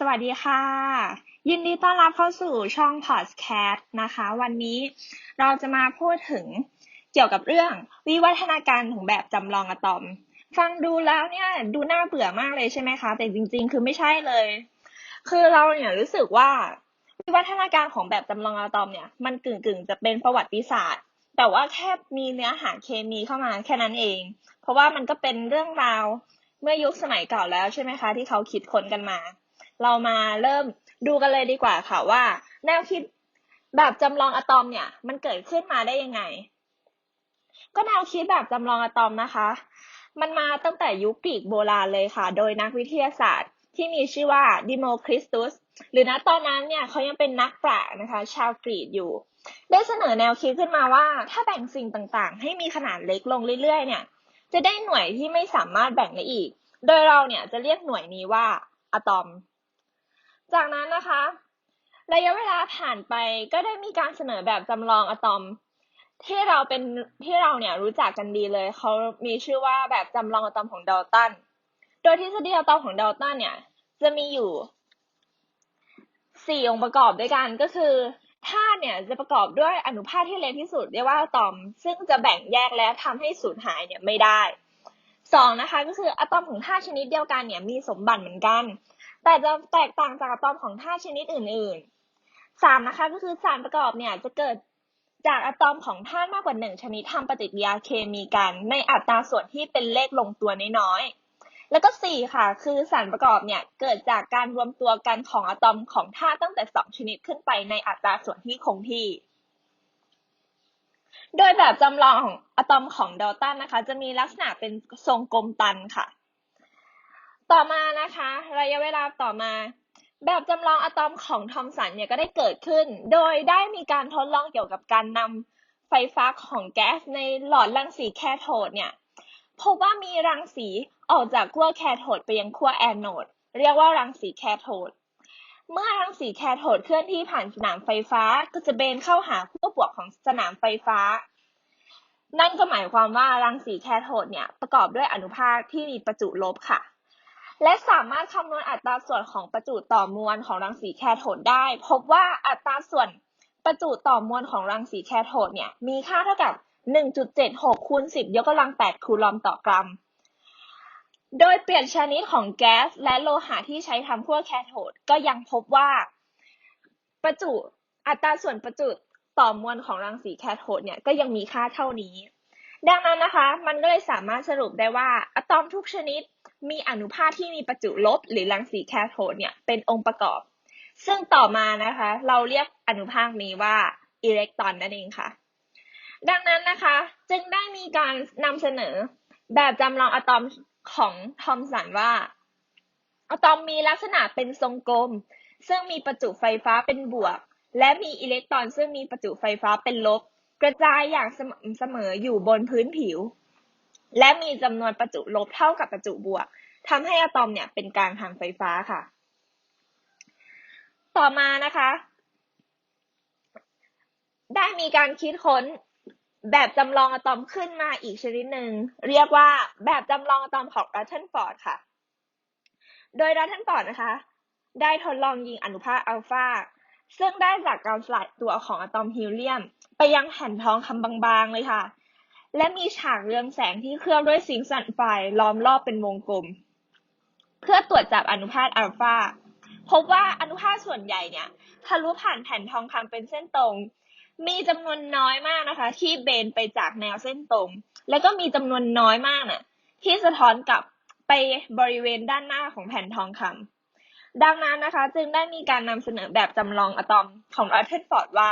สวัสดีค่ะ ยินดีต้อนรับเข้าสู่ช่องพอดแคสต์นะคะ วันนี้เราจะมาพูดถึงเกี่ยวกับเรื่องวิวัฒนาการของแบบจำลองอะตอม ฟังดูแล้วเนี่ยดูน่าเบื่อมากเลยใช่ไหมคะ แต่จริง ๆ คือไม่ใช่เลย คือเราเนี่ยรู้สึกว่าวิวัฒนาการของแบบจำลองอะตอมเนี่ยมันกึ่งๆ จะเป็นประวัติศาสตร์ แต่ว่าแค่มีเนื้อหาเคมีเข้ามาแค่นั้นเอง เพราะว่ามันก็เป็นเรื่องราวเมื่อยุคสมัยเก่าแล้วใช่ไหมคะ ที่เขาคิดค้นกันมา เรามาเริ่มดูกันเลยดีกว่าค่ะว่า แนวคิดแบบจำลองอะตอมเนี่ย มันเกิดขึ้นมาได้ยังไง ก็แนวคิดแบบจำลองอะตอมนะคะ มันมาตั้งแต่ยุคกรีกโบราณเลยค่ะ โดยนักวิทยาศาสตร์ที่มีชื่อว่าดิโมคริสตุสหรือณตอนนั้นเนี่ยเขายังเป็นนักปราชญ์นะคะ ชาวกรีกอยู่ ได้เสนอแนวคิดขึ้นมาว่า ถ้าแบ่งสิ่งต่างๆ ให้มีขนาดเล็กลงเรื่อยๆ เนี่ย จะได้หน่วยที่ไม่สามารถแบ่งได้อีก โดยเราเนี่ยจะเรียกหน่วยนี้ว่าอะตอม จากนั้นนะคะ ระยะเวลาผ่านไปก็ได้มีการเสนอแบบจำลองอะตอม ที่เราเป็นที่เราเนี่ยรู้จักกันดีเลย เขามีชื่อว่าแบบจำลองอะตอมของดัลตัน โดยทฤษฎีอะตอมของดัลตันเนี่ยจะมีอยู่สี่องค์ประกอบด้วยกันก็คือธาตุเนี่ยจะประกอบด้วยอนุภาคที่เล็กที่สุดเรียกว่าอะตอม ซึ่งจะแบ่งแยกและทำให้สูญหายเนี่ยไม่ได้สองนะคะก็คืออะตอมของธาตุชนิดเดียวกันเนี่ยมีสมบัติเหมือนกัน แต่จะแตกต่างจากอะตอมของธาตุชนิดอื่นๆสามนะคะก็คือสารประกอบเนี่ยจะเกิดจากอะตอมของธาตุมากกว่าหนึ่งชนิดทำปฏิกิริยาเคมีกัน ในอัตราส่วนที่เป็นเลขลงตัวน้อยๆแล้วก็สี่ค่ะ คือสารประกอบเนี่ยเกิดจากการรวมตัวกันของอะตอมของธาตุตั้งแต่สองชนิดขึ้นไปในอัตราส่วนที่คงที่โดยแบบจำลองของอะตอมของเดลต้านะคะ จะมีลักษณะเป็นทรงกลมตันค่ะ ต่อมานะคะ ระยะเวลาต่อมา แบบจำลองอะตอมของทอมสันเนี่ยก็ได้เกิดขึ้น โดยได้มีการทดลองเกี่ยวกับการนำไฟฟ้าของแก๊สในหลอดรังสีแคโทดเนี่ยพบว่ามีรังสีออกจากขั้วแคโทดไปยังขั้วแอนโนดเรียกว่ารังสีแคโทดเมื่อรังสีแคโทดเคลื่อนที่ผ่านสนามไฟฟ้าก็จะเบนเข้าหาขั้วบวกของสนามไฟฟ้า นั่นก็หมายความว่ารังสีแคโทดเนี่ยประกอบด้วยอนุภาคที่มีประจุลบค่ะ และสามารถคำนวณอัตราส่วนของประจุต่อมวลของรังสีแคโทดได้ พบว่าอัตราส่วนประจุต่อมวลของรังสีแคโทดเนี่ยมีค่าเท่ากับ 1.76คูณ10 ยกกำลัง 8 คูลอมต่อกรัม โดยเปลี่ยนชนิดของแก๊สและโลหะที่ใช้ทำขั้วแคโทดก็ยังพบว่าประจุอัตราส่วนประจุต่อมวลของรังสีแคโทดเนี่ยก็ยังมีค่าเท่านี้ ดังนั้นนะคะ มันก็เลยสามารถสรุปได้ว่าอะตอมทุกชนิด มีอนุภาคที่มีประจุลบ หรือรังสีแคโทดเนี่ยเป็นองค์ประกอบ ซึ่งต่อมานะคะ เราเรียกอนุภาคนี้ว่าอิเล็กตรอนนั่นเองค่ะ ดังนั้นนะคะ จึงได้มีการนำเสนอแบบจำลองอะตอมของทอมสันว่าอะตอมมีลักษณะเป็นทรงกลม ซึ่งมีประจุไฟฟ้าเป็นบวก และมีอิเล็กตรอนซึ่งมีประจุไฟฟ้าเป็นลบ กระจายอย่างสม่ำเสมออยู่บนพื้นผิว และมีจำนวนประจุลบเท่ากับประจุบวกทำให้อะตอมเนี่ยเป็นกลางทางไฟฟ้าค่ะ ต่อมานะคะ ได้มีการคิดค้นแบบจำลองอะตอมขึ้นมาอีกชนิดหนึ่งเรียกว่าแบบจำลองอะตอมของรัตเทนฟอร์ดค่ะ โดยรัตเทนฟอร์ดนะคะ ได้ทดลองยิงอนุภาคอัลฟาซึ่งได้จากการสลายตัวของอะตอมฮีเลียม ไปยังแผ่นทองคำบางๆเลยค่ะ และมีฉากเรืองแสงที่เคลือบด้วยสิงสันไฟล้อมรอบเป็นวงกลม เพื่อตรวจจับอนุภาคอัลฟาพบว่าอนุภาคส่วนใหญ่เนี่ยทะลุผ่านแผ่นทองคำเป็นเส้นตรง มีจำนวนน้อยมากนะคะ ที่เบนไปจากแนวเส้นตรง แล้วก็มีจำนวนน้อยมากน่ะที่สะท้อนกลับไปบริเวณด้านหน้าของแผ่นทองคำดังนั้นนะคะ จึงได้มีการนำเสนอแบบจำลองอะตอมของรัตเทนฟอร์ดว่า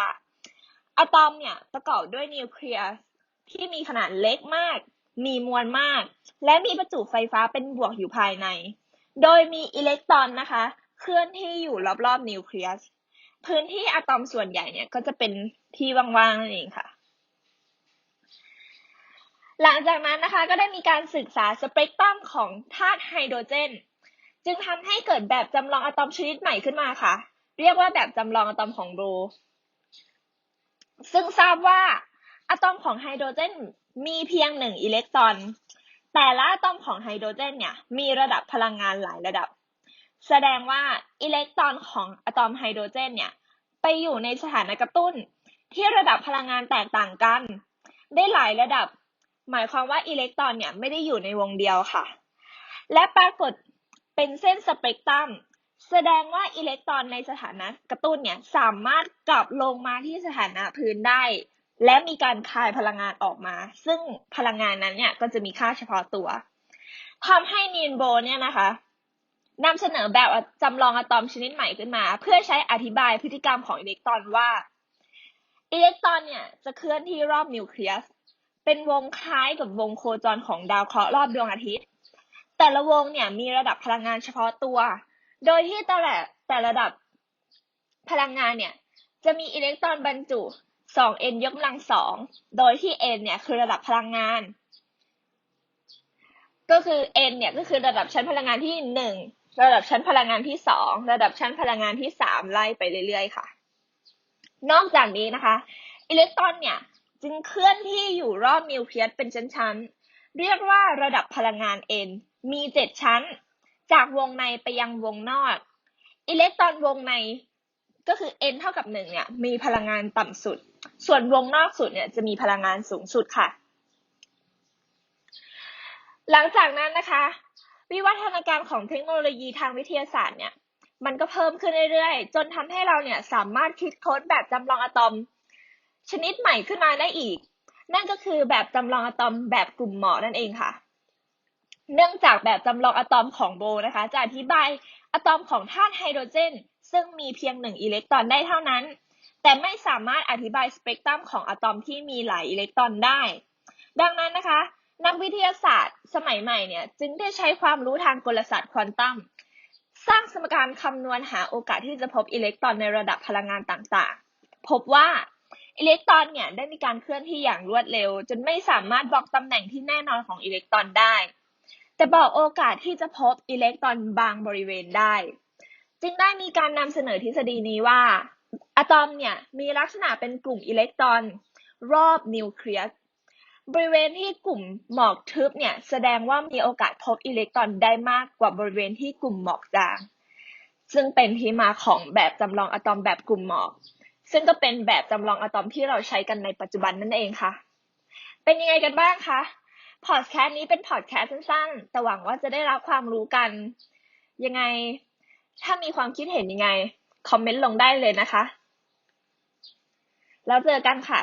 อะตอมเนี่ยประกอบด้วยนิวเคลียส ที่มีขนาดเล็กมาก มีมวลมาก และมีประจุไฟฟ้าเป็นบวกอยู่ภายใน โดยมีอิเล็กตรอนนะคะ เคลื่อนที่อยู่รอบๆนิวเคลียส พื้นที่อะตอมส่วนใหญ่เนี่ยก็จะเป็นที่ว่างๆนั่นเองค่ะ หลังจากนั้นนะคะก็ได้มีการศึกษาสเปกตรัมของธาตุไฮโดรเจน จึงทำให้เกิดแบบจำลองอะตอมชนิดใหม่ขึ้นมาค่ะ เรียกว่าแบบจำลองอะตอมของโบรซึ่งทราบว่า อะตอมของไฮโดรเจนมีเพียงหนึ่งอิเล็กตรอน แต่ละอะตอมของไฮโดรเจนเนี่ยมีระดับพลังงานหลายระดับ แสดงว่าอิเล็กตรอนของอะตอมไฮโดรเจนเนี่ยไปอยู่ในสถานะกระตุ้น ที่ระดับพลังงานแตกต่างกัน ได้หลายระดับ หมายความว่าอิเล็กตรอนเนี่ยไม่ได้อยู่ในวงเดียวค่ะ และปรากฏเป็นเส้นสเปกตรัมแสดงว่าอิเล็กตรอนในสถานะกระตุ้นเนี่ยสามารถกลับลงมาที่สถานะพื้นได้ และมีการคายพลังงานออกมา ซึ่งพลังงานนั้นเนี่ยก็จะมีค่าเฉพาะตัวทำให้นีนโบเนี่ยนะคะนำเสนอแบบจำลองอะตอมชนิดใหม่ขึ้นมา เพื่อใช้อธิบายพฤติกรรมของอิเล็กตรอนว่าอิเล็กตรอนเนี่ยจะเคลื่อนที่รอบนิวเคลียสเป็นวงคล้ายกับวงโคจรของดาวเคราะห์รอบดวงอาทิตย์ แต่ละวงเนี่ยมีระดับพลังงานเฉพาะตัว โดยที่แต่ละแต่ระดับพลังงานเนี่ยจะมีอิเล็กตรอนบรรจุ 2n ยกกำลังสองโดยที่ n เนี่ยคือระดับพลังงาน ก็คือ n เนี่ยก็คือระดับชั้นพลังงานที่ 1 ระดับชั้นพลังงานที่ 2 ระดับชั้นพลังงานที่ 3 ไล่ไปเรื่อยๆค่ะ นอกจากนี้นะคะ อิเล็กตรอนเนี่ยจึงเคลื่อนที่อยู่รอบนิวเคลียสเป็นชั้นๆ เรียกว่าระดับพลังงาน n มี 7 ชั้น จากวงในไปยังวงนอก อิเล็กตรอนวงในก็คือ n เท่ากับ 1 เนี่ย มีพลังงานต่ำสุด ส่วนวงนอกสุดเนี่ยจะมีพลังงานสูงสุดค่ะ หลังจากนั้นนะคะ วิวัฒนาการของเทคโนโลยีทางวิทยาศาสตร์เนี่ยมันก็เพิ่มขึ้นเรื่อยๆ จนทำให้เราเนี่ยสามารถคิดค้นแบบจำลองอะตอม ชนิดใหม่ขึ้นมาได้อีก นั่นก็คือแบบจำลองอะตอมแบบกลุ่มหมอนั่นเองค่ะ เนื่องจากแบบจำลองอะตอมของโบนะคะ จะอธิบายอะตอมของธาตุไฮโดรเจน ซึ่งมีเพียงหนึ่งอิเล็กตรอนได้เท่านั้น แต่ไม่สามารถอธิบายสเปกตรัมของอะตอมที่มีหลายอิเล็กตรอนได้ ดังนั้นนะคะ นักวิทยาศาสตร์สมัยใหม่เนี่ยจึงได้ใช้ความรู้ทางกลศาสตร์ควอนตัมสร้างสมการคำนวณหาโอกาสที่จะพบอิเล็กตรอนในระดับพลังงานต่างๆ พบว่าอิเล็กตรอนเนี่ยได้มีการเคลื่อนที่อย่างรวดเร็ว จนไม่สามารถบอกตำแหน่งที่แน่นอนของอิเล็กตรอนได้ แต่บอกโอกาสที่จะพบอิเล็กตรอนบางบริเวณได้ จึงได้มีการนำเสนอทฤษฎีนี้ว่า อะตอมเนี่ยมีลักษณะเป็นกลุ่มอิเล็กตรอนรอบนิวเคลียสบริเวณที่กลุ่มหมอกทึบเนี่ยแสดงว่ามีโอกาสพบอิเล็กตรอนได้มากกว่าบริเวณที่กลุ่มหมอกจาง ซึ่งเป็นที่มาของแบบจำลองอะตอมแบบกลุ่มหมอก ซึ่งก็เป็นแบบจำลองอะตอมที่เราใช้กันในปัจจุบันนั่นเองค่ะ เป็นยังไงกันบ้างคะพอดแคสต์นี้เป็นพอดแคสต์สั้นๆ แต่หวังว่าจะได้รับความรู้กัน ยังไง ถ้ามีความคิดเห็นยังไง คอมเมนต์ลงได้เลยนะคะ แล้วเจอกันค่ะ